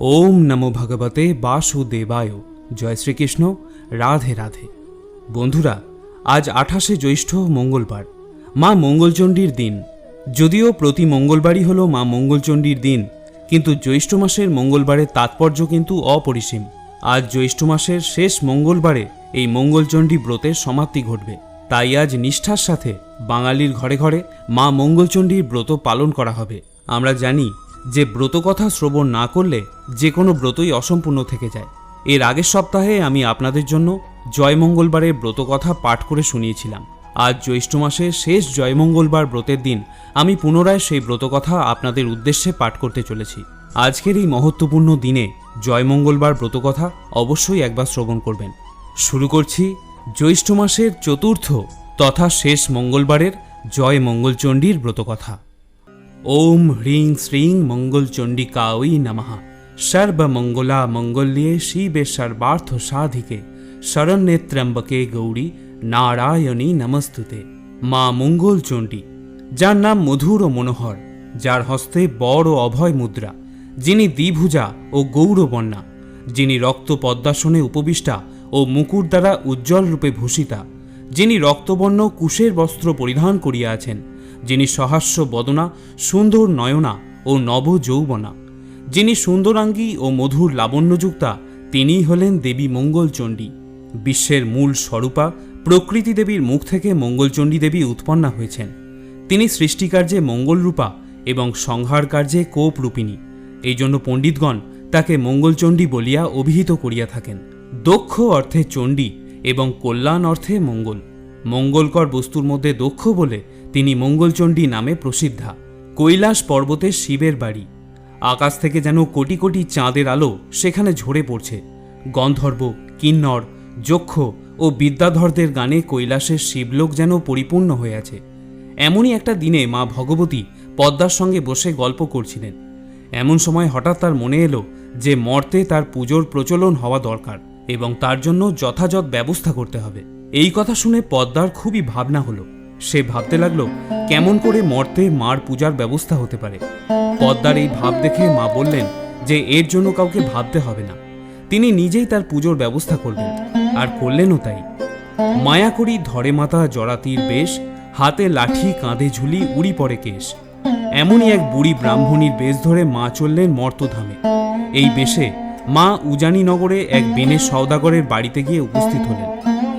ওম নমো ভগবতে বাসুদেবায়। জয় শ্রীকৃষ্ণ। রাধে রাধে। বন্ধুরা, আজ আঠাশে জ্যৈষ্ঠ মঙ্গলবার, মা মঙ্গলচণ্ডীর দিন। যদিও প্রতি মঙ্গলবারই হলো মা মঙ্গলচণ্ডীর দিন, কিন্তু জ্যৈষ্ঠ মাসের মঙ্গলবারের তাৎপর্য কিন্তু অপরিসীম। আজ জ্যৈষ্ঠ মাসের শেষ মঙ্গলবারে এই মঙ্গলচণ্ডী ব্রতের সমাপ্তি ঘটবে। তাই আজ নিষ্ঠার সাথে বাঙালির ঘরে ঘরে মা মঙ্গলচণ্ডীর ব্রত পালন করা হবে। আমরা জানি যে ব্রতকথা শ্রবণ না করলে যে কোনো ব্রতই অসম্পূর্ণ থেকে যায়। এর আগের সপ্তাহে আমি আপনাদের জন্য জয়মঙ্গলবারের ব্রতকথা পাঠ করে শুনিয়েছিলাম। আজ জ্যৈষ্ঠ মাসের শেষ জয়মঙ্গলবার ব্রতের দিন আমি পুনরায় সেই ব্রতকথা আপনাদের উদ্দেশ্যে পাঠ করতে চলেছি। আজকের এই মহত্বপূর্ণ দিনে জয়মঙ্গলবার ব্রতকথা অবশ্যই একবার শ্রবণ করবেন। শুরু করছি জ্যৈষ্ঠ মাসের চতুর্থ তথা শেষ মঙ্গলবারের জয় মঙ্গলচণ্ডীর ব্রতকথা। ওম হ্রিং শ্রীং মঙ্গলচণ্ডিকাওই নমঃ। সর্বমঙ্গলা মঙ্গল্যে শিবে সর্বার্থ সাধিকে শরণ্যে ত্র্যম্বকে গৌরী নারায়ণী নমস্তুতে। মা মঙ্গলচণ্ডী, যার নাম মধুর ও মনোহর, যার হস্তে বড় অভয় মুদ্রা, যিনি দ্বিভুজা ও গৌরবন্যা যিনি রক্ত পদ্মাসনে উপবিষ্টা ও মুকুর দ্বারা উজ্জ্বল রূপে ভূষিতা যিনি রক্তবর্ণ কুশের বস্ত্র পরিধান করিয়া আছেন যিনি সহাস্য বদনা, সুন্দর নয়না ও নব যৌবনা। যিনি সুন্দরাঙ্গী ও মধুর লাবণ্যযুক্তা, তিনিই হলেন দেবী মঙ্গলচণ্ডী। বিশ্বের মূল স্বরূপা, প্রকৃতি দেবীর মুখ থেকে মঙ্গলচণ্ডী দেবী উৎপন্না হয়েছেন। তিনি সৃষ্টিকার্যে মঙ্গলরূপা এবং সংহার কার্যে কোপরূপিণী। এই জন্য পণ্ডিতগণ তাকে মঙ্গলচণ্ডী বলিয়া অভিহিত করিয়া থাকেন। দক্ষ অর্থে চণ্ডী এবং কল্যাণ অর্থে মঙ্গল। মঙ্গলকর বস্তুর মধ্যে দক্ষ বলে তিনি মঙ্গলচণ্ডী নামে প্রসিদ্ধা। কৈলাস পর্বতে শিবের বাড়ি। আকাশ থেকে যেন কোটি কোটি চাঁদের আলো সেখানে ঝরে পড়ছে। গন্ধর্ব, কিন্নর, যক্ষ ও বিদ্যাধরদের গানে কৈলাসের শিবলোক যেন পরিপূর্ণ হয়ে আছে। এমনই একটা দিনে মা ভগবতী পদ্মার সঙ্গে বসে গল্প করছিলেন। এমন সময় হঠাৎ তার মনে এলো যে মর্তে তার পুজোর প্রচলন হওয়া দরকার। এবং তার জন্য যথাযথ ব্যবস্থা করতে হবে। এই কথা শুনে পদ্মার খুবই ভাবনা হলো। সে ভাবতে লাগল, কেমন করে মর্তে মার পূজার ব্যবস্থা হতে পারে? পদ্মার এই ভাব দেখে মা বললেন যে এর জন্য কাউকে ভাবতে হবে না। তিনি নিজেই তার পুজোর ব্যবস্থা করবেন। আর করলেনও তাই। মায়া করি ধরে মাথা জড়াতির বেশ, হাতে লাঠি কাঁধে ঝুলি উড়ি পড়ে কেশ। এমনই এক বুড়ি ব্রাহ্মণীর বেশ ধরে মা চললেন মর্তধামে। এই বেশে মা উজানিনগরে এক বেনে সওদাগরের বাড়িতে গিয়ে উপস্থিত হলেন।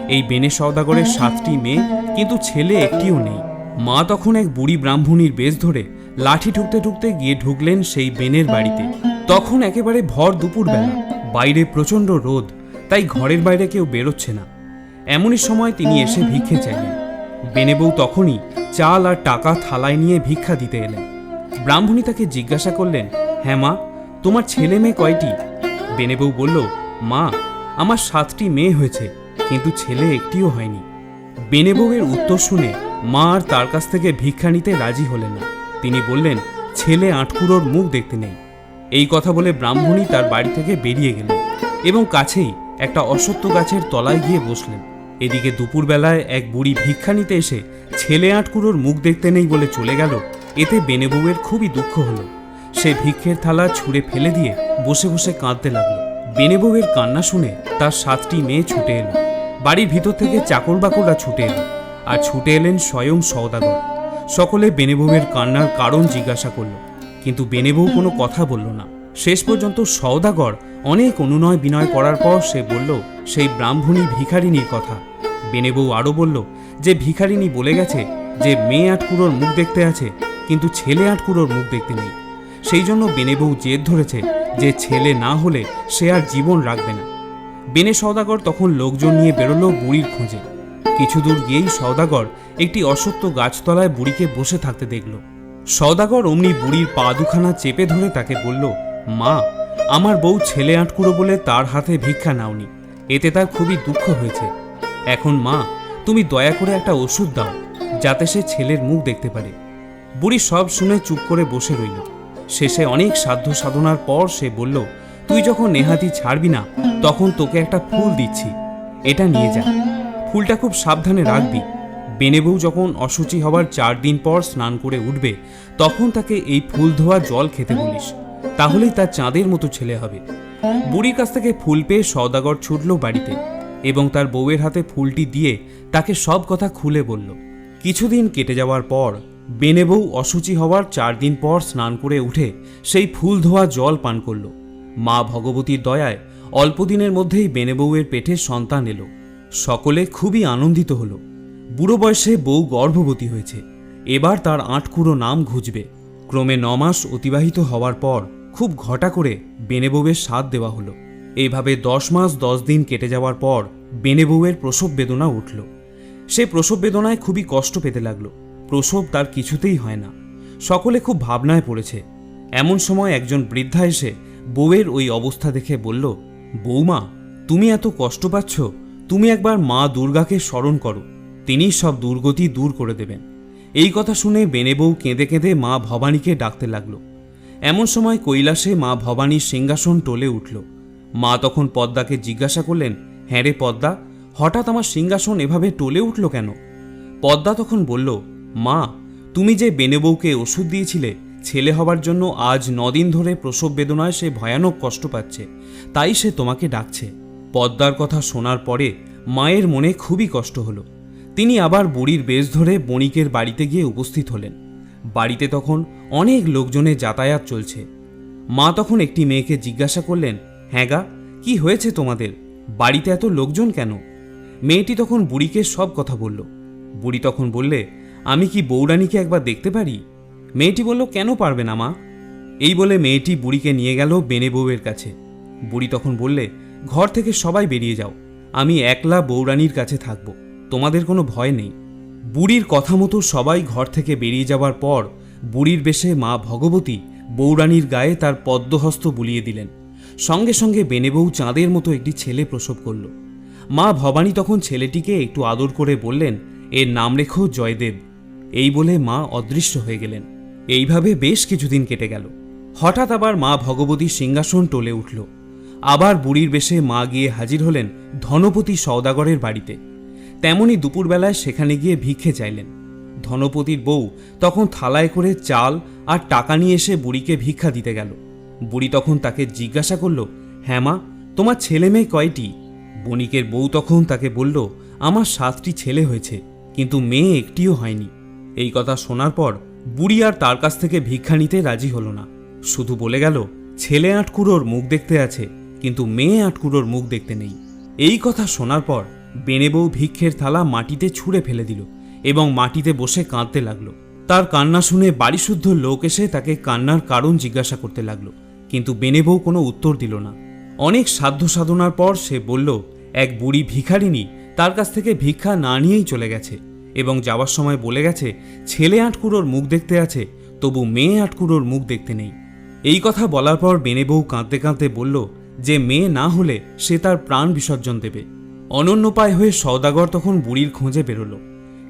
এই বেনে সওদাগরের সাতটি মেয়ে, কিন্তু ছেলে একটিও নেই। মা তখন এক বুড়ি ব্রাহ্মণীর বেশ ধরে লাঠি ঠুকতে ঠুকতে গিয়ে ঢুকলেন সেই বেনের বাড়িতে। তখন একেবারে ভর দুপুরবেলা। বাইরে প্রচণ্ড রোদ, তাই ঘরের বাইরে কেউ বেরোচ্ছে না। এমনই সময় তিনি এসে ভিক্ষে চাইলেন। বেনেবউ তখনই চাল আর টাকা থালায় নিয়ে ভিক্ষা দিতে এলেন। ব্রাহ্মণী তাকে জিজ্ঞাসা করলেন হ্যাঁ মা, তোমার ছেলে মেয়ে কয়টি? বেনেবউ বলল, মা, আমার সাতটি মেয়ে হয়েছে, কিন্তু ছেলে একটিও হয়নি। বেনেবউয়ের উত্তর শুনে মা আর তার কাছ থেকে ভিক্ষা নিতে রাজি হলেন না। তিনি বললেন, ছেলে আটকুড়োর মুখ দেখতে নেই। এই কথা বলে ব্রাহ্মণী তার বাড়ি থেকে বেরিয়ে গেলেন এবং কাছেই একটা অসত্য গাছের তলায় গিয়ে বসলেন। এদিকে দুপুরবেলায় এক বুড়ি ভিক্ষা নিতে এসে ছেলে আটকুড়োর মুখ দেখতে নেই বলে চলে গেল, এতে বেনেবউয়ের খুবই দুঃখ হলো। সে ভিক্ষের থালা ছুঁড়ে ফেলে দিয়ে বসে বসে কাঁদতে লাগল। বেনেবউয়ের কান্না শুনে তার সাতটি মেয়ে ছুটে এলো। বাড়ির ভিতর থেকে চাকর বাকররা ছুটে এলো আর ছুটে এলেন স্বয়ং সওদাগর। সকলে বেনেবউয়ের কান্নার কারণ জিজ্ঞাসা করল। কিন্তু বেনেবউ কোনো কথা বলল না। শেষ পর্যন্ত সওদাগর অনেক অনুনয় বিনয় করার পর সে বলল, সেই ব্রাহ্মণী ভিখারিনীর কথা। বেনেবউ আরও বলল, যে ভিখারিনী বলে গেছে যে মেয়ে আটকুড়োর মুখ দেখতে আছে, কিন্তু ছেলে আটকুড়োর মুখ দেখতে নেই। সেই জন্য বেনেবউ জেদ ধরেছে যে ছেলে না হলে সে আর জীবন রাখবে না। বেনে সওদাগর তখন লোকজন নিয়ে বেরোলো বুড়ির খোঁজে। কিছু দূর গিয়েই সওদাগর একটি অসত্য গাছতলায় বুড়িকে বসে থাকতে দেখল। সওদাগর অমনি বুড়ির পা দুখানা চেপে ধরে তাকে বলল, মা, আমার বউ ছেলে আটকুড়ো বলে তার হাতে ভিক্ষা নাওনি। এতে তার খুবই দুঃখ হয়েছে। এখন মা, তুমি দয়া করে একটা ওষুধ দাও, যাতে সে ছেলের মুখ দেখতে পারে। বুড়ি সব শুনে চুপ করে বসে রইল। শেষে অনেক সাধ্য সাধনার পর সে বলল, তুই যখন নেহাতি ছাড়বি না, তখন তোকে একটা ফুল দিচ্ছি। এটা নিয়ে যা। ফুলটা খুব সাবধানে রাখবি। বেনেবউ যখন অসুচি হবার চার দিন পর স্নান করে উঠবে, তখন তাকে এই ফুল ধোয়া জল খেতে বলিস। তাহলেই তার চাঁদের মতো ছেলে হবে। বুড়ির কাছ থেকে ফুল পেয়ে সওদাগর ছুটল বাড়িতে এবং তার বউয়ের হাতে ফুলটি দিয়ে তাকে সব কথা খুলে বলল। কিছুদিন কেটে যাওয়ার পর বেনে বউ অসুচি হওয়ার চার দিন পর স্নান করে উঠে সেই ফুল ধোয়া জল পান করল। মা ভগবতীর দয়ায় অল্পদিনের মধ্যেই বেনে বউয়ের পেটে সন্তান এলো। সকলে খুবই আনন্দিত হল। বুড়ো বয়সে বউ গর্ভবতী হয়েছে। এবার তার আটকুড়ো নাম ঘুজবে ক্রমে নমাস অতিবাহিত হওয়ার পর খুব ঘটা করে বেনে বউয়ের স্বাদ দেওয়া হলো। এইভাবে দশ মাস দশ দিন কেটে যাওয়ার পর বেনে বউয়ের প্রসব বেদনা উঠল। সে প্রসব বেদনায় খুবই কষ্ট পেতে লাগল। প্রসব তার কিছুতেই হয় না। সকলে খুব ভাবনায় পড়েছে। এমন সময় একজন বৃদ্ধা এসে বউয়ের ওই অবস্থা দেখে বলল বৌমা তুমি এত কষ্ট পাচ্ছ? তুমি একবার মা দুর্গাকে স্মরণ করো। তিনি সব দুর্গতি দূর করে দেবেন। এই কথা শুনে বেনে বউ কেঁদে কেঁদে মা ভবানীকে ডাকতে লাগল। এমন সময় কৈলাসে মা ভবানীর সিংহাসন টলে উঠল। মা তখন পদ্মাকে জিজ্ঞাসা করলেন হ্যাঁ রে পদ্মা, হঠাৎ আমার সিংহাসন এভাবে টলে উঠল কেন? পদ্মা তখন বলল মা, তুমি যে বেনেবউকে ওষুধ দিয়েছিলে, ছেলে হবার জন্য আজ নদিন ধরে প্রসব বেদনায় সে ভয়ানক কষ্ট পাচ্ছে, তাই সে তোমাকে ডাকছে। পদ্মার কথা শোনার পরে মায়ের মনে খুবই কষ্ট হলো। তিনি আবার বুড়ির বেশ ধরে বণিকের বাড়িতে গিয়ে উপস্থিত হলেন। বাড়িতে তখন অনেক লোকজনের যাতায়াত চলছে। মা তখন একটি মেয়েকে জিজ্ঞাসা করলেন হ্যাঁ গা, কি হয়েছে তোমাদের? বাড়িতে এত লোকজন কেন? মেয়েটি তখন বুড়িকে সব কথা বলল। বুড়ি তখন বললে আমি কি বৌরানীকে একবার দেখতে পারি? মেয়েটি বলল, কেন পারবে না, মা? এই বলে মেয়েটি বুড়িকে নিয়ে গেল বেনে বউয়ের কাছে। বুড়ি তখন বললে, ঘর থেকে সবাই বেরিয়ে যাও, আমি একলা বৌরানীর কাছে থাকব, তোমাদের কোনো ভয় নেই। বুড়ির কথা মতো সবাই ঘর থেকে বেরিয়ে যাওয়ার পর বুড়ির বেশে মা ভগবতী বৌরানীর গায়ে তার পদ্মহস্ত বুলিয়ে দিলেন। সঙ্গে সঙ্গে বেনে বেনেবউ চাঁদের মতো একটি ছেলে প্রসব করল। মা ভবানী তখন ছেলেটিকে একটু আদর করে বললেন, এর নাম রেখো জয়দেব। এই বলে মা অদৃশ্য হয়ে গেলেন। এইভাবে বেশ কিছুদিন কেটে গেল। হঠাৎ আবার মা ভগবতী সিংহাসন টলে উঠল। আবার বুড়ির বেশে মা গিয়ে হাজির হলেন ধনপতি সওদাগরের বাড়িতে। তেমনি দুপুরবেলায় সেখানে গিয়ে ভিক্ষে চাইলেন। ধনপতির বউ তখন থালায় করে চাল আর টাকা নিয়ে এসে বুড়িকে ভিক্ষা দিতে গেল। বুড়ি তখন তাকে জিজ্ঞাসা করল হ্যাঁ মা, তোমার ছেলে মেয়ে কয়টি? বণিকের বউ তখন তাকে বলল, আমার সাতটি ছেলে হয়েছে, কিন্তু মেয়ে একটিও হয়নি। এই কথা শোনার পর বুড়ি আর তার কাছ থেকে ভিক্ষা নিতে রাজি হলো না। শুধু বলে গেল, ছেলে আটকুড়োর মুখ দেখতে আছে, কিন্তু মেয়ে আটকুড়োর মুখ দেখতে নেই। এই কথা শোনার পর বেনে বেনেবউ ভিক্ষের থালা মাটিতে ছুঁড়ে ফেলে দিল এবং মাটিতে বসে কাঁদতে লাগল। তার কান্না শুনে বাড়িশুদ্ধ লোক এসে তাকে কান্নার কারণ জিজ্ঞাসা করতে লাগল, কিন্তু বেনে বেনেবউ কোনো উত্তর দিল না। অনেক সাধ্য সাধনার পর সে বলল, এক বুড়ি ভিখারিনী তার কাছ থেকে ভিক্ষা না নিয়েই চলে গেছে। এবং যাওয়ার সময় বলে গেছে, ছেলে আটকুড়োর মুখ দেখতে আছে, তবু মেয়ে আটকুড়োর মুখ দেখতে নেই। এই কথা বলার পর বেনেবউ কাঁদতে কাঁদতে বলল, যে মেয়ে না হলে সে তার প্রাণ বিসর্জন দেবে। অনন্যপায় হয়ে সওদাগর তখন বুড়ির খোঁজে বেরোল।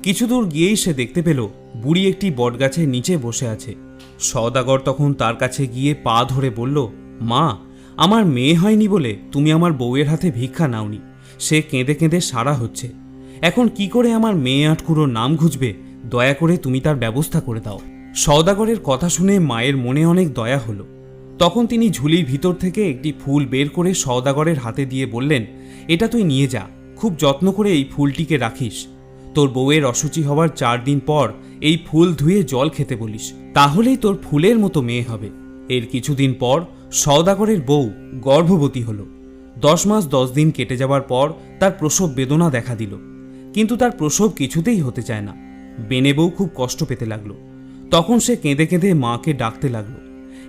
কিছু দূর গিয়েই সে দেখতে পেল, বুড়ি একটি বটগাছের নিচে বসে আছে। সওদাগর তখন তার কাছে গিয়ে পা ধরে বলল, মা, আমার মেয়ে হয়নি বলে তুমি আমার বউয়ের হাতে ভিক্ষা নাওনি। সে কেঁদে কেঁদে সারা হচ্ছে। এখন কি করে আমার মেয়ে আটকুড়োর নাম ঘুচবে? দয়া করে তুমি তার ব্যবস্থা করে দাও। সওদাগরের কথা শুনে মায়ের মনে অনেক দয়া হলো। তখন তিনি ঝুলির ভিতর থেকে একটি ফুল বের করে সওদাগরের হাতে দিয়ে বললেন, এটা তুই নিয়ে যা। খুব যত্ন করে এই ফুলটিকে রাখিস। তোর বউয়ের অসুচি হওয়ার চার দিন পর এই ফুল ধুয়ে জল খেতে বলিস। তাহলেই তোর ফুলের মতো মেয়ে হবে। এর কিছুদিন পর সওদাগরের বউ গর্ভবতী হলো। দশ মাস দশ দিন কেটে যাওয়ার পর তার প্রসব বেদনা দেখা দিল। কিন্তু তার প্রসব কিছুতেই হতে চায় না। বেনে বউ খুব কষ্ট পেতে লাগল। তখন সে কেঁদে কেঁদে মাকে ডাকতে লাগল।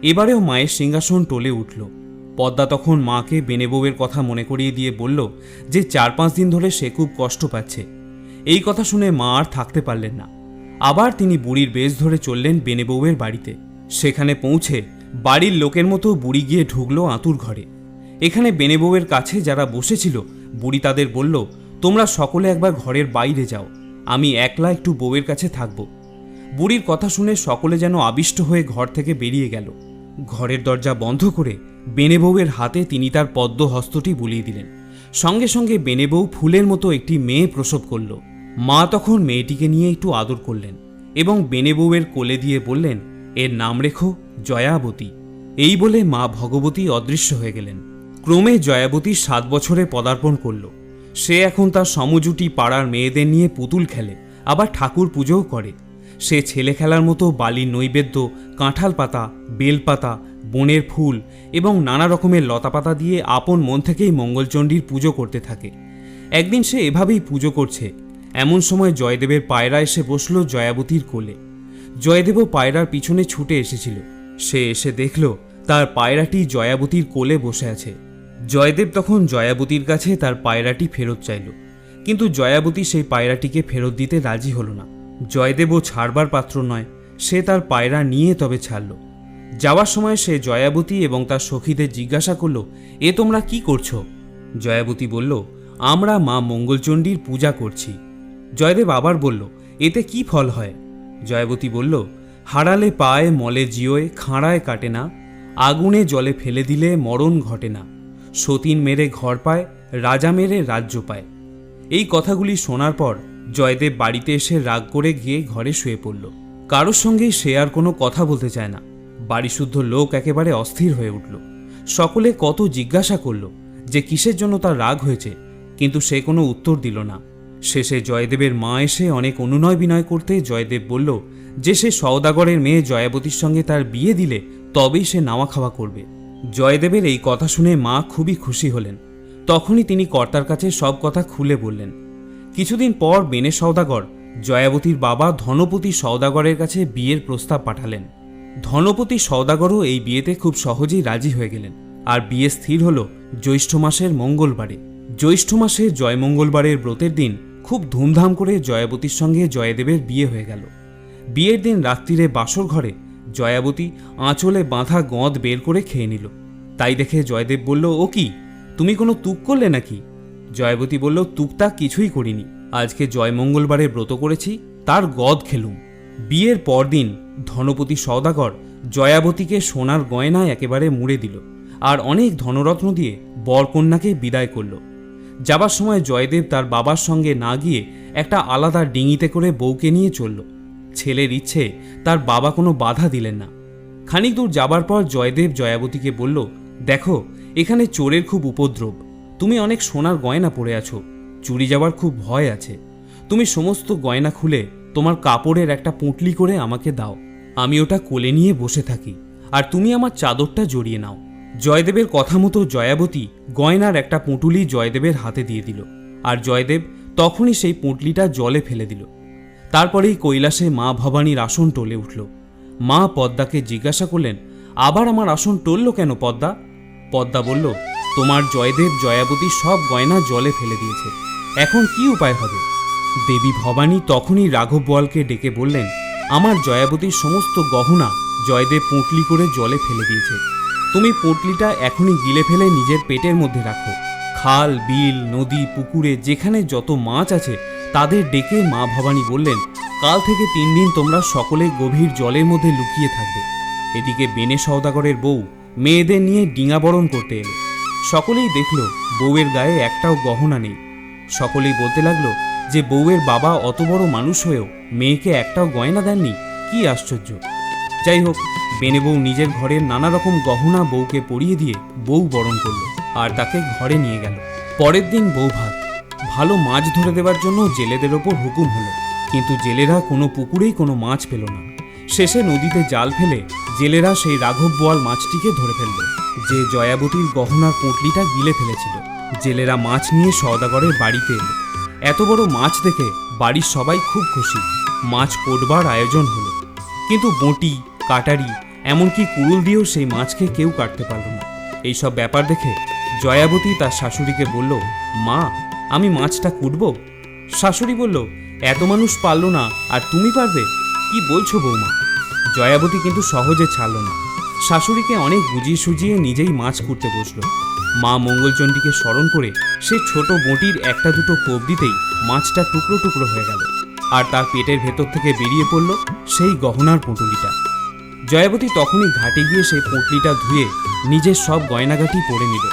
এবারেও মায়ের সিংহাসন টলে উঠল। পদ্মা তখন মাকে বেনে বউয়ের কথা মনে করিয়ে দিয়ে বলল যে চার পাঁচ দিন ধরে সে খুব কষ্ট পাচ্ছে। এই কথা শুনে মা আর থাকতে পারলেন না। আবার তিনি বুড়ির বেশ ধরে চললেন বেনে বউয়ের বাড়িতে। সেখানে পৌঁছে বাড়ির লোকের মতো বুড়ি গিয়ে ঢুকলো আঁতুর ঘরে। এখানে বেনে বউয়ের কাছে যারা বসেছিল, বুড়ি তাদের বলল তোমরা সকলে একবার ঘরের বাইরে যাও। আমি একলা একটু বউয়ের কাছে থাকব। বুড়ির কথা শুনে সকলে যেন আবিষ্ট হয়ে ঘর থেকে বেরিয়ে গেল। ঘরের দরজা বন্ধ করে বেনে বউয়ের হাতে তিনি তার পদ্ম হস্তটি বুলিয়ে দিলেন। সঙ্গে সঙ্গে বেনে বউ ফুলের মতো একটি মেয়ে প্রসব করল। মা তখন মেয়েটিকে নিয়ে একটু আদর করলেন এবং বেনে বউয়ের কোলে দিয়ে বললেন, এর নাম রেখো জয়াবতী। এই বলে মা ভগবতী অদৃশ্য হয়ে গেলেন। ক্রমে জয়াবতী সাত বছরে পদার্পণ করল। সে এখন তার সমজুটি পাড়ার মেয়েদের নিয়ে পুতুল খেলে, আবার ঠাকুর পুজোও করে। সে ছেলে খেলার মতো বালির নৈবেদ্য, কাঁঠাল পাতা বেলপাতা বনের ফুল এবং নানা রকমের লতাপাতা দিয়ে আপন মন থেকেই মঙ্গলচণ্ডীর পুজো করতে থাকে। একদিন সে এভাবেই পুজো করছে। এমন সময় জয়দেবের পায়রা এসে বসল জয়াবতীর কোলে। জয়দেবও পায়রার পিছনে ছুটে এসেছিল। সে এসে দেখল, তার পায়রাটি জয়াবতীর কোলে বসে আছে। জয়দেব তখন জয়াবতীর কাছে তার পায়রাটি ফেরত চাইল। কিন্তু জয়াবতী সেই পায়রাটিকে ফেরত দিতে রাজি হলো না। জয়দেবও ছাড়বার পাত্র নয়, সে তার পায়রা নিয়ে তবে ছাড়ল। যাওয়ার সময় সে জয়াবতী এবং তার সখীদের জিজ্ঞাসা করল, এ তোমরা কি করছ? জয়াবতী বলল, আমরা মা মঙ্গলচণ্ডীর পূজা করছি। জয়দেব আবার বলল, এতে কি ফল হয়? জয়াবতী বলল, হারালে পায়, মলে জিওয়, খাঁড়ায় কাটে না, আগুনে জলে ফেলে দিলে মরণ ঘটে না। সতীন মেরে ঘর পায়, রাজা মেরে রাজ্য পায়। এই কথাগুলি শোনার পর জয়দেব বাড়িতে এসে রাগ করে গিয়ে ঘরে শুয়ে পড়ল। কারোর সঙ্গে সে আর কোনো কথা বলতে চায় না। বাড়িশুদ্ধ লোক একেবারে অস্থির হয়ে উঠল। সকলে কত জিজ্ঞাসা করল যে কিসের জন্য তার রাগ হয়েছে, কিন্তু সে কোনো উত্তর দিল না। শেষে জয়দেবের মা এসে অনেক অনুনয় বিনয় করতে জয়দেব বলল, যে সে সওদাগরের মেয়ে জয়াবতীর সঙ্গে তার বিয়ে দিলে তবেই সে নাওয়া খাওয়া করবে। জয়দেবের এই কথা শুনে মা খুবই খুশি হলেন। তখনই তিনি কর্তার কাছে সব কথা খুলে বললেন। কিছুদিন পর বেনে সওদাগর, জয়াবতীর বাবা ধনপতি সওদাগরের কাছে বিয়ের প্রস্তাব পাঠালেন। ধনপতি সওদাগরও এই বিয়েতে খুব সহজেই রাজি হয়ে গেলেন। আর বিয়ে স্থির হল জ্যৈষ্ঠ মাসের মঙ্গলবারে। জ্যৈষ্ঠ মাসে জয়মঙ্গলবারের ব্রতের দিন খুব ধুমধাম করে জয়াবতীর সঙ্গে জয়দেবের বিয়ে হয়ে গেল। বিয়ের দিন রাত্রিরে বাসর ঘরে জয়াবতী আঁচলে বাঁধা গঁদ বের করে খেয়ে নিল। তাই দেখে জয়দেব বলল, ও কি? তুমি কোনো তুক করলে নাকি? জয়াবতী বলল তুকতাক কিছুই করিনি। আজকে জয়মঙ্গলবারে ব্রত করেছি, তার গদ খেলুম। বিয়ের পরদিন ধনপতি সওদাগর জয়াবতীকে সোনার গয়নায় একেবারে মুড়ে দিল আর অনেক ধনরত্ন দিয়ে বরকন্যাকে বিদায় করল। যাবার সময় জয়দেব তার বাবার সঙ্গে না গিয়ে একটা আলাদা ডিঙিতে করে বউকে নিয়ে চলল। ছেলের ইচ্ছে, তার বাবা কোনো বাধা দিলেন না। খানিক দূর যাবার পর জয়দেব জয়াবতীকে বলল, দেখো, এখানে চোরের খুব উপদ্রব। তুমি অনেক সোনার গয়না পরে আছো। চুরি যাওয়ার খুব ভয় আছে। তুমি সমস্ত গয়না খুলে তোমার কাপড়ের একটা পুঁটলি করে আমাকে দাও। আমি ওটা কোলে নিয়ে বসে থাকি। আর তুমি আমার চাদরটা জড়িয়ে নাও। জয়দেবের কথা মতো জয়াবতী গয়নার একটা পুঁটুলি জয়দেবের হাতে দিয়ে দিল। আর জয়দেব তখনই সেই পুঁটলিটা জলে ফেলে দিল। তারপরেই কৈলাসে মা ভবানীর আসন টলে উঠল। মা পদ্মাকে জিজ্ঞাসা করলেন, আবার আমার আসন টলল কেন পদ্মা? পদ্মা বলল, তোমার জয়দেব জয়াবতী সব গয়না জলে ফেলে দিয়েছে। এখন কি উপায় হবে? দেবী ভবানী তখনই রাঘব বোয়ালকে ডেকে বললেন, আমার জয়াবতীর সমস্ত গহনা জয়দেব পুঁটলি করে জলে ফেলে দিয়েছে। তুমি পুঁটলিটা এখনই গিলে ফেলে নিজের পেটের মধ্যে রাখো। খাল, বিল, নদী, পুকুরে যেখানে যত মাছ আছে তাদের ডেকে মা ভবানী বললেন, কাল থেকে তিন দিন তোমরা সকলে গভীর জলের মধ্যে লুকিয়ে থাকবে। এদিকে বেনে সওদাগরের বউ মেয়েদের নিয়ে ডিঙাবরণ করতে এলো। সকলেই দেখল বউয়ের গায়ে একটাও গহনা নেই। সকলেই বলতে লাগল যে বউয়ের বাবা অত বড় মানুষ হয়েও মেয়েকে একটাও গয়না দেননি, কি আশ্চর্য। যাই হোক, বেনে বউ নিজের ঘরের নানা রকম গহনা বউকে পরিয়ে দিয়ে বউ বরণ করল আর তাকে ঘরে নিয়ে গেল। পরের দিন বউ ভাত ভালো মাছ ধরে দেওয়ার জন্য জেলেদের ওপর হুকুম হলো। কিন্তু জেলেরা কোনো পুকুরেই কোনো মাছ পেল না। শেষে নদীতে জাল ফেলে জেলেরা সেই রাঘব বোয়াল মাছটিকে ধরে ফেলল, যে জয়াবতীর গহনার পুঁটলিটা গিলে ফেলেছিল। জেলেরা মাছ নিয়ে সওদাগরের বাড়িতে এলো। এত বড় মাছ দেখে বাড়ির সবাই খুব খুশি। মাছ কোটবার আয়োজন হলো। কিন্তু বঁটি, কাটারি, এমনকি কুড়ুল দিয়েও সেই মাছকে কেউ কাটতে পারল না। এইসব ব্যাপার দেখে জয়াবতী তার শাশুড়িকে বলল, মা আমি মাছটা কুটব? শাশুড়ি বলল, এত মানুষ পারল না, আর তুমি পারবে? কি বলছো বৌমা? জয়াবতী কিন্তু সহজে ছাড়ল না। শাশুড়িকে অনেক বুঝিয়ে সুজিয়ে নিজেই মাছ কুটতে বসল। মা মঙ্গলচণ্ডীকে স্মরণ করে সে ছোট বঁটির একটা দুটো কোপ দিতেই মাছটা টুকরো টুকরো হয়ে গেল আর তার পেটের ভেতর থেকে বেরিয়ে পড়ল সেই গহনার পুঁটুলিটা। জয়াবতী তখনই ঘাটে গিয়ে সেই পুঁটলিটা ধুয়ে নিজের সব গয়নাগাটি পরে নিল।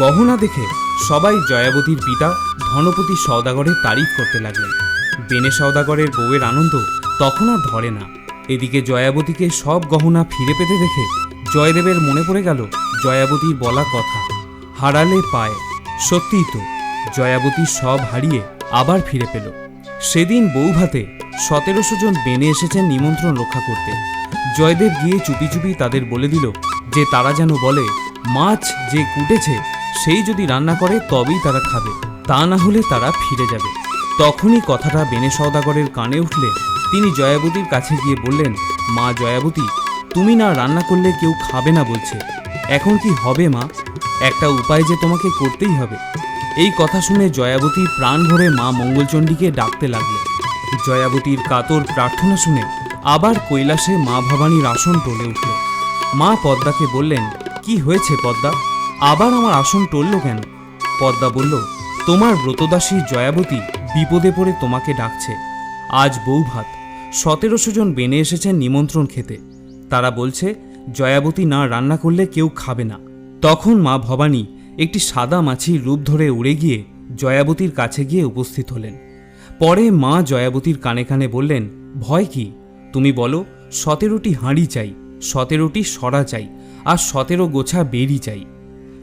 গহনা দেখে সবাই জয়াবতীর পিতা ধনপতি সওদাগরের তারিফ করতে লাগলেন। বেনে সওদাগরের বউয়ের আনন্দ তখন আর ধরে না। এদিকে জয়াবতীকে সব গহনা ফিরে পেতে দেখে জয়দেবের মনে পড়ে গেল জয়াবতীর বলা কথা, হারালে পায়। সত্যিই তো, জয়াবতী সব হারিয়ে আবার ফিরে পেল। সেদিন বৌভাতে সতেরোশো জন বেনে এসেছেন নিমন্ত্রণ রক্ষা করতে। জয়দেব গিয়ে চুপি চুপি তাদের বলে দিল যে তারা যেন বলে, মাছ যে কুটেছে সেই যদি রান্না করে তবেই তারা খাবে, তা না হলে তারা ফিরে যাবে। তখনই কথাটা বেনে সওদাগরের কানে উঠলে। তিনি জয়াবতীর কাছে গিয়ে বললেন, মা জয়াবতী, তুমি না রান্না করলে কেউ খাবে না, বলছে। এখন কি হবে, মা? একটা উপায় যে তোমাকে করতেই হবে। এই কথা শুনে জয়াবতী প্রাণ ভরে মা মঙ্গলচণ্ডীকে ডাকতে লাগল। জয়াবতীর কাতর প্রার্থনা শুনে আবার কৈলাসে মা ভবানীর আসন টলে উঠল। মা পদ্মাকে বললেন, কি হয়েছে পদ্মা? আবার আমার আসন টলল কেন? পদ্মা বলল, তোমার ব্রতদাসী জয়াবতী বিপদে পড়ে তোমাকে ডাকছে। আজ বৌভাত, সতেরোশো জন বেনে এসেছেন নিমন্ত্রণ খেতে। তারা বলছে, জয়াবতী না রান্না করলে কেউ খাবে না। তখন মা ভবানী একটি সাদা মাছির রূপ ধরে উড়ে গিয়ে জয়াবতীর কাছে গিয়ে উপস্থিত হলেন। পরে মা জয়াবতীর কানে কানে বললেন, ভয় কি? তুমি বলো, সতেরোটি হাঁড়ি চাই, সতেরোটি সরা চাই, আর সতেরো গোছা বেরি চাই।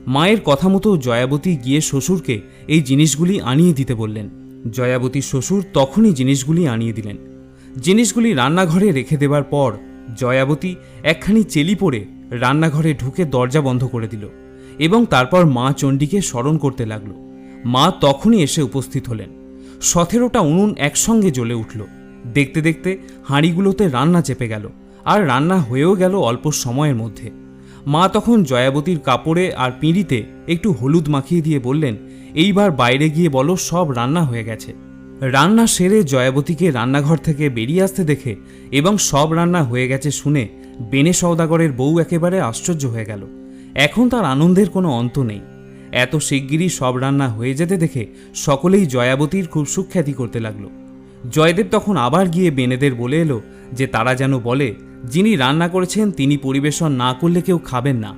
মায়ের কথা মতো জয়াবতী গিয়ে শ্বশুরকে এই জিনিসগুলি আনিয়ে দিতে বললেন। জয়াবতী শ্বশুর তখনই জিনিসগুলি আনিয়ে দিলেন। জিনিসগুলি রান্নাঘরে রেখে দেবার পর জয়াবতী একখানি চেলি পরে রান্নাঘরে ঢুকে দরজা বন্ধ করে দিল এবং তারপর মা চণ্ডীকে স্মরণ করতে লাগল। মা তখনই এসে উপস্থিত হলেন। সতেরোটা উনুন একসঙ্গে জ্বলে উঠল। দেখতে দেখতে হাঁড়িগুলোতে রান্না চেপে গেল। আর রান্না হয়েও গেল অল্প সময়ের মধ্যে। মা তখন জয়াবতীর কাপড়ে আর পিঁড়িতে একটু হলুদ মাখিয়ে দিয়ে বললেন, এইবার বাইরে গিয়ে বলো, সব রান্না হয়ে গেছে। রান্না সেরে জয়াবতীকে রান্নাঘর থেকে বেরিয়ে আসতে দেখে এবং সব রান্না হয়ে গেছে শুনে বেনে সওদাগরের বউ একেবারে আশ্চর্য হয়ে গেল। এখন তার আনন্দের কোনো অন্ত নেই। এত শিগগিরই সব রান্না হয়ে যেতে দেখে সকলেই জয়াবতীর খুব সুখ্যাতি করতে লাগল। জয়দেব তখন আবার গিয়ে বেনেদের বলে এলো যে তারা যেন বলে যিনি রান্না করেছেন তিনি পরিবেশন না করলে কেউ খাবেন না।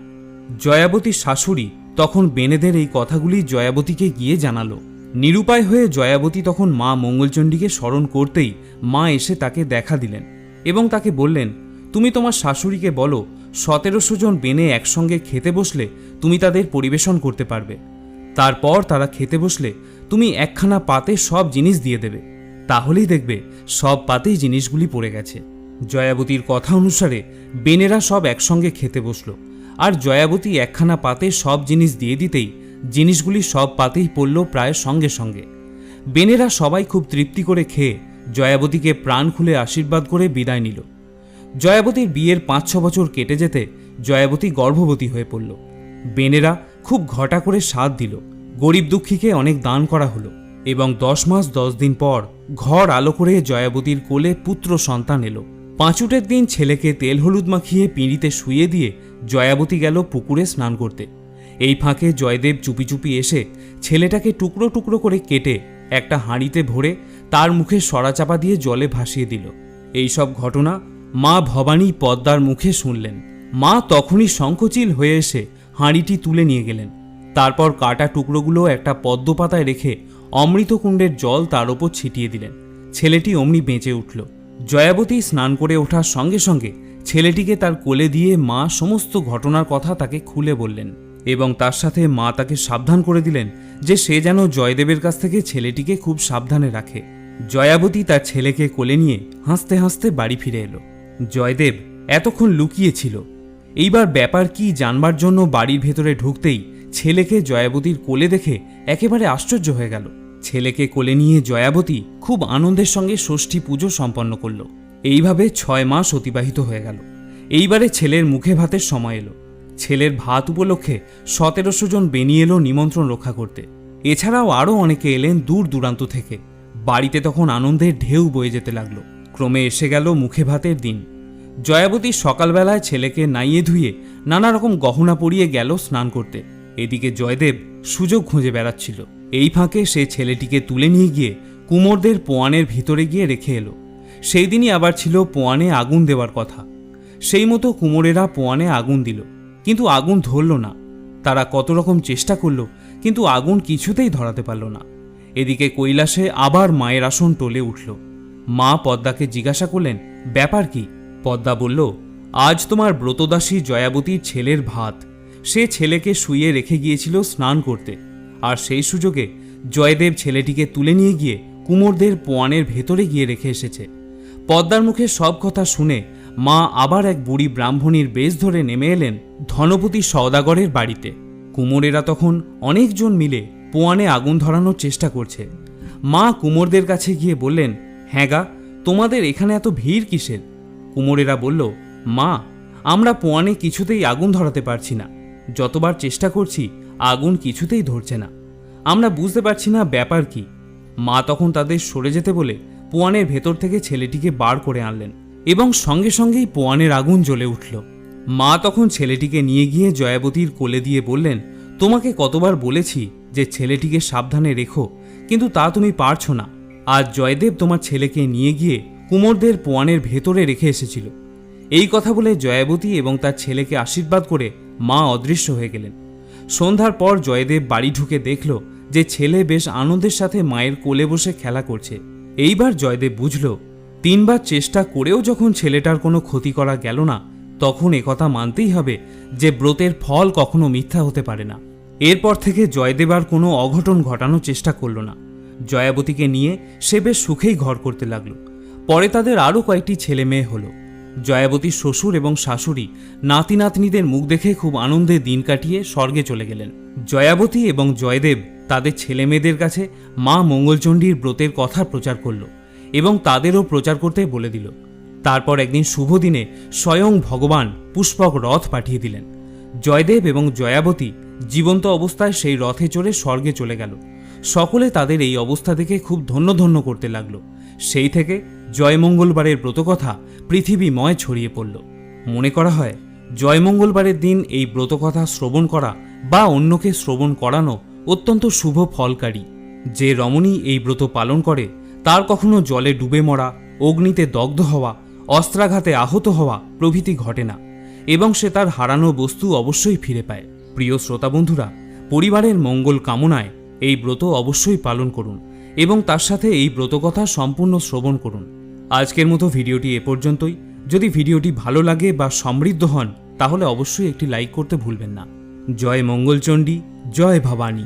জয়াবতীর শাশুড়ি তখন বেনেদের এই কথাগুলি জয়াবতীকে গিয়ে জানালো। নিরুপায় হয়ে জয়াবতী তখন মা মঙ্গলচণ্ডীকে স্মরণ করতেই মা এসে তাকে দেখা দিলেন এবং তাকে বললেন, তুমি তোমার শাশুড়িকে বলো, সতেরোশো জন বেনে একসঙ্গে খেতে বসলে তুমি তাদের পরিবেশন করতে পারবে। তারপর তারা খেতে বসলে তুমি একখানা পাতে সব জিনিস দিয়ে দেবে। তাহলেই দেখবে সব পাতেই জিনিসগুলি পড়ে গেছে। জয়াবতীর কথা অনুসারে বেনেরা সব একসঙ্গে খেতে বসল। আর জয়াবতী একখানা পাতে সব জিনিস দিয়ে দিতেই জিনিসগুলি সব পাতেই পড়ল প্রায় সঙ্গে সঙ্গে। বেনেরা সবাই খুব তৃপ্তি করে খেয়ে জয়াবতীকে প্রাণ খুলে আশীর্বাদ করে বিদায় নিল। জয়াবতীর বিয়ের পাঁচ ছ বছর কেটে যেতে জয়াবতী গর্ভবতী হয়ে পড়ল। বেনেরা খুব ঘটা করে স্বাদ দিল। গরিব দুঃখীকে অনেক দান করা হলো এবং দশ মাস দশ দিন পর ঘর আলো করে জয়াবতীর কোলে পুত্র সন্তান এলো। পাঁচুটের দিন ছেলেকে তেল হলুদ মাখিয়ে পিঁড়িতে শুয়ে দিয়ে জয়াবতী গেল পুকুরে স্নান করতে। এই ফাঁকে জয়দেব চুপি চুপি এসে ছেলেটাকে টুকরো টুকরো করে কেটে একটা হাঁড়িতে ভরে তার মুখে সরাচাপা দিয়ে জলে ভাসিয়ে দিল। এই সব ঘটনা মা ভবানী পদ্মার মুখে শুনলেন। মা তখনই শঙ্খচিল হয়ে এসে হাঁড়িটি তুলে নিয়ে গেলেন। তারপর কাটা টুকরোগুলো একটা পদ্ম পাতায় রেখে অমৃতকুণ্ডের জল তার ওপর ছিটিয়ে দিলেন। ছেলেটি অমনি বেঁচে উঠল। জয়াবতী স্নান করে ওঠার সঙ্গে সঙ্গে ছেলেটিকে তার কোলে দিয়ে মা সমস্ত ঘটনার কথা তাকে খুলে বললেন এবং তার সাথে মা তাকে সাবধান করে দিলেন যে সে যেন জয়দেবের কাছ থেকে ছেলেটিকে খুব সাবধানে রাখে। জয়াবতী তার ছেলেকে কোলে নিয়ে হাসতে হাসতে বাড়ি ফিরে এলো। জয়দেব এতক্ষণ লুকিয়ে ছিল। এইবার ব্যাপার কি জানবার জন্য বাড়ির ভেতরে ঢুকতেই ছেলেকে জয়াবতীর কোলে দেখে একেবারে আশ্চর্য হয়ে গেল। ছেলেকে কোলে নিয়ে জয়াবতী খুব আনন্দের সঙ্গে ষষ্ঠী পুজো সম্পন্ন করল। এইভাবে ছয় মাস অতিবাহিত হয়ে গেল। এইবারে ছেলের মুখে ভাতের সময় এলো। ছেলের ভাত উপলক্ষে সতেরোশো জন বেনিয়ে এলো নিমন্ত্রণ রক্ষা করতে। এছাড়াও আরও অনেকে এলেন দূর দূরান্ত থেকে। বাড়িতে তখন আনন্দের ঢেউ বয়ে যেতে লাগল। ক্রমে এসে গেল মুখে ভাতের দিন। জয়াবতী সকালবেলায় ছেলেকে নাইয়ে ধুয়ে নানা রকম গহনা পরিয়ে গেল স্নান করতে। এদিকে জয়দেব সুযোগ খুঁজে বেড়াচ্ছিল। এই ফাঁকে সে ছেলেটিকে তুলে নিয়ে গিয়ে কুমোরদের পোয়ানের ভিতরে গিয়ে রেখে এলো। সেই দিনই আবার ছিল পোয়ানে আগুন দেওয়ার কথা। সেই মতো কুমোরেরা পোয়ানে আগুন দিল, কিন্তু আগুন ধরল না। তারা কত রকম চেষ্টা করল, কিন্তু আগুন কিছুতেই ধরাতে পারল না। এদিকে কৈলাসে আবার মায়ের আসন টলে উঠল। মা পদ্মাকে জিজ্ঞাসা করলেন, ব্যাপার কি? পদ্মা বলল, আজ তোমার ব্রতদাসী জয়াবতীর ছেলের ভাত। সে ছেলেকে শুইয়ে রেখে গিয়েছিল স্নান করতে। আর সেই সুযোগে জয়দেব ছেলেটিকে তুলে নিয়ে গিয়ে কুমোরদের পোয়ানের ভেতরে গিয়ে রেখে এসেছে। পদ্মার মুখে সব কথা শুনে মা আবার এক বুড়ি ব্রাহ্মণীর বেশ ধরে নেমে এলেন ধনপতি সওদাগরের বাড়িতে। কুমোরেরা তখন অনেকজন মিলে পোয়ানে আগুন ধরানোর চেষ্টা করছে। মা কুমোরদের কাছে গিয়ে বললেন হ্যাঁ গা, তোমাদের এখানে এত ভিড় কিসের? কুমোরেরা বলল, মা, আমরা পোয়ানে কিছুতেই আগুন ধরাতে পারছি না। যতবার চেষ্টা করছি আগুন কিছুতেই ধরছে না। আমরা বুঝতে পারছি না ব্যাপার কি। মা তখন তাদের সরে যেতে বলে পোয়ানের ভেতর থেকে ছেলেটিকে বার করে আনলেন এবং সঙ্গে সঙ্গেই পোয়ানের আগুন জ্বলে উঠল। মা তখন ছেলেটিকে নিয়ে গিয়ে জয়াবতীর কোলে দিয়ে বললেন, তোমাকে কতবার বলেছি যে ছেলেটিকে সাবধানে রেখো, কিন্তু তা তুমি পারছ না। আজ জয়দেব তোমার ছেলেকে নিয়ে গিয়ে কুমোরদের পোয়ানের ভেতরে রেখে এসেছিল। এই কথা বলে জয়াবতী এবং তার ছেলেকে আশীর্বাদ করে মা অদৃশ্য হয়ে গেলেন। সন্ধ্যার পর জয়দেব বাড়ি ঢুকে দেখল যে ছেলে বেশ আনন্দের সাথে মায়ের কোলে বসে খেলা করছে। এইবার জয়দেব বুঝল, তিনবার চেষ্টা করেও যখন ছেলেটার কোনো ক্ষতি করা গেল না, তখন একথা মানতেই হবে যে ব্রতের ফল কখনো মিথ্যা হতে পারে না। এরপর থেকে জয়দেব আর কোনো অঘটন ঘটানোর চেষ্টা করল না। জয়াবতীকে নিয়ে সে বেশ সুখেই ঘর করতে লাগল। পরে তাদের আরও কয়েকটি ছেলে মেয়ে হলো। জয়াবতীর শ্বশুর এবং শাশুড়ি নাতি নাতনিদের মুখ দেখে খুব আনন্দে দিন কাটিয়ে স্বর্গে চলে গেলেন। জয়াবতী এবং জয়দেব তাদের ছেলে মেয়েদের কাছে মা মঙ্গলচণ্ডীর ব্রতের কথা প্রচার করল এবং তাদেরও প্রচার করতে বলে দিল। তারপর একদিন শুভ দিনে স্বয়ং ভগবান পুষ্পক রথ পাঠিয়ে দিলেন। জয়দেব এবং জয়াবতী জীবন্ত অবস্থায় সেই রথে চড়ে স্বর্গে চলে গেল। সকলে তাদের এই অবস্থা দেখে খুব ধন্য ধন্য করতে লাগল। সেই থেকে জয়মঙ্গলবারের ব্রতকথা পৃথিবীময় ছড়িয়ে পড়ল। মনে করা হয়, জয়মঙ্গলবারের দিন এই ব্রতকথা শ্রবণ করা বা অন্যকে শ্রবণ করানো অত্যন্ত শুভ ফলকারী। যে রমণী এই ব্রত পালন করে, তার কখনো জলে ডুবে মরা, অগ্নিতে দগ্ধ হওয়া, অস্ত্রাঘাতে আহত হওয়া প্রভৃতি ঘটে না এবং সে তার হারানো বস্তু অবশ্যই ফিরে পায়। প্রিয় শ্রোতা বন্ধুরা, পরিবারের মঙ্গল কামনায় এই ব্রত অবশ্যই পালন করুন এবং তার সাথে এই ব্রতকথা সম্পূর্ণ শ্রবণ করুন। আজকের মতো ভিডিওটি এ পর্যন্তই। যদি ভিডিওটি ভালো লাগে বা সমৃদ্ধ হন, তাহলে অবশ্যই একটি লাইক করতে ভুলবেন না। জয় মঙ্গলচণ্ডী, জয় ভবানী।